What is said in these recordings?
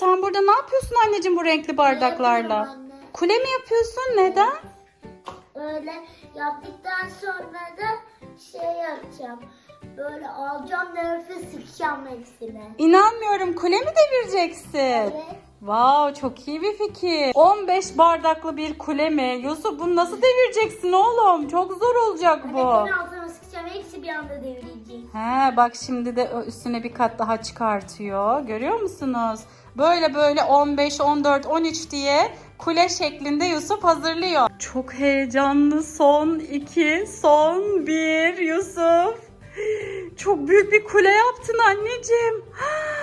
Sen burada ne yapıyorsun anneciğim bu renkli bardaklarla? Kule mi yapıyorsun? Neden? Öyle yaptıktan sonra da şey yapacağım. Böyle alacağım nefes sıkacağım hepsine. İnanmıyorum. Kule mi devireceksin? Evet. Wow çok iyi bir fikir. 15 bardaklı bir kule mi? Yusuf bunu nasıl devireceksin oğlum? Çok zor olacak bu. Anne hepsi bir anda devrilecek. He bak şimdi de üstüne bir kat daha çıkartıyor. Görüyor musunuz? Böyle böyle 15, 14, 13 diye kule şeklinde Yusuf hazırlıyor. Çok heyecanlı. Son 2, son 1 Yusuf. Çok büyük bir kule yaptın anneciğim. Sallanıyor.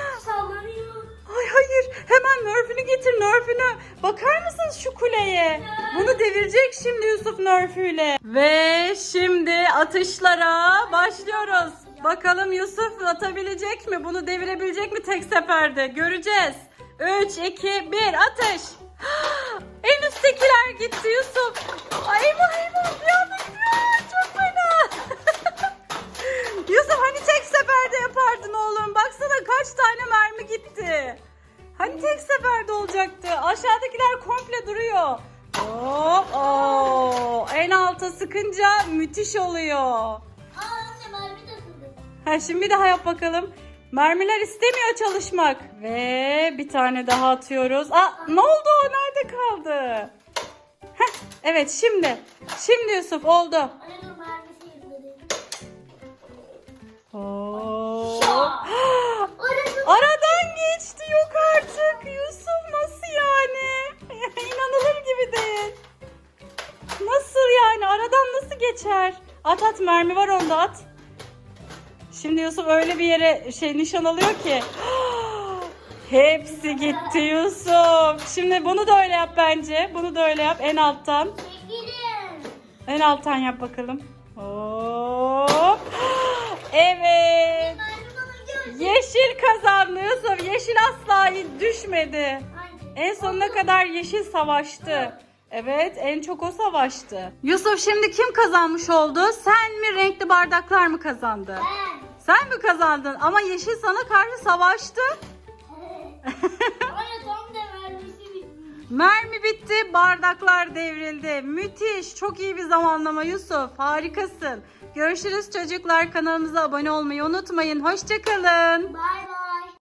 Ay hayır hemen nörfünü getir nörfünü. Bakar mısınız şu kuleye? Bunu devirecek şimdi Yusuf nörfüyle. Ve şimdi atışlara başlıyoruz. Bakalım Yusuf atabilecek mi? Bunu devirebilecek mi tek seferde? Göreceğiz. 3, 2, 1 atış. En üsttekiler gitti Yusuf. Ay eyvah eyvah bir anda. Çok fena. Yusuf hani tek seferde yapardın oğlum. Baksana kaç tane mermi gitti. Hani tek seferde olacaktı. Aşağıdakiler komple duruyor. Hop, oo. En alta sıkınca müthiş oluyor. Aa anne mermi takıldı. Ha şimdi bir daha yap bakalım. Mermiler istemiyor çalışmak. Ve bir tane daha atıyoruz. Aa ne oldu o? Nerede kaldı? Heh, evet şimdi. Şimdi Yusuf oldu. Anne dur mermisi yırtıldı. Hop. Geçer? At at mermi var onda at. Şimdi Yusuf öyle bir yere şey nişan alıyor ki. Hepsi gitti Yusuf. Şimdi bunu da öyle yap bence. Bunu da öyle yap en alttan. En alttan yap bakalım. Hop. Evet. Yeşil kazandı Yusuf. Yeşil asla düşmedi. En sonuna kadar yeşil savaştı. Evet en çok o savaştı. Yusuf şimdi kim kazanmış oldu? Sen mi renkli bardaklar mı kazandı? Ben. Sen mi kazandın? Ama yeşil sana karşı savaştı. Anne tam da mermisi bitmiş. Mermi bitti, bardaklar devrildi. Müthiş, çok iyi bir zamanlama Yusuf. Harikasın. Görüşürüz çocuklar. Kanalımıza abone olmayı unutmayın. Hoşçakalın. Bay bay.